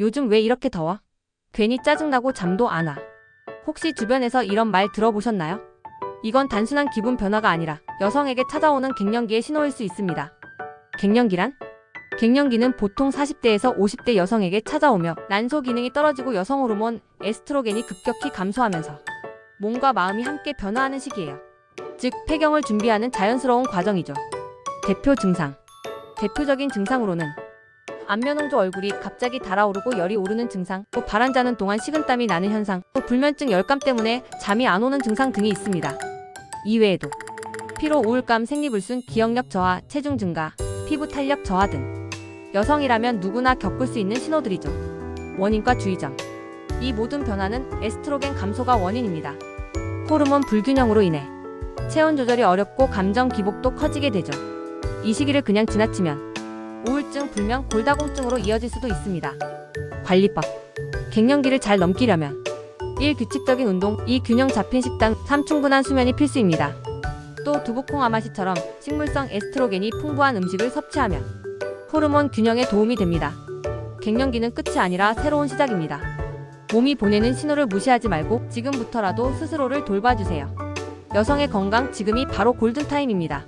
요즘 왜 이렇게 더워? 괜히 짜증나고 잠도 안 와. 혹시 주변에서 이런 말 들어보셨나요? 이건 단순한 기분 변화가 아니라 여성에게 찾아오는 갱년기의 신호일 수 있습니다. 갱년기란? 갱년기는 보통 40대에서 50대 여성에게 찾아오며 난소 기능이 떨어지고 여성 호르몬 에스트로겐이 급격히 감소하면서 몸과 마음이 함께 변화하는 시기예요. 즉, 폐경을 준비하는 자연스러운 과정이죠. 대표 증상. 대표적인 증상으로는 안면홍조 얼굴이 갑자기 달아오르고 열이 오르는 증상, 또 발한자는 동안 식은땀이 나는 현상, 또 불면증 열감 때문에 잠이 안 오는 증상 등이 있습니다. 이외에도 피로, 우울감, 생리불순, 기억력 저하, 체중 증가, 피부 탄력 저하 등 여성이라면 누구나 겪을 수 있는 신호들이죠. 원인과 주의점. 이 모든 변화는 에스트로겐 감소가 원인입니다. 호르몬 불균형으로 인해 체온 조절이 어렵고 감정 기복도 커지게 되죠. 이 시기를 그냥 지나치면 우울증, 불면, 골다공증으로 이어질 수도 있습니다. 관리법. 갱년기를 잘 넘기려면 1. 규칙적인 운동, 2. 균형 잡힌 식단, 3. 충분한 수면이 필수입니다. 또 두부콩 아마시처럼 식물성 에스트로겐이 풍부한 음식을 섭취하면 호르몬 균형에 도움이 됩니다. 갱년기는 끝이 아니라 새로운 시작입니다. 몸이 보내는 신호를 무시하지 말고 지금부터라도 스스로를 돌봐주세요. 여성의 건강 지금이 바로 골든타임입니다.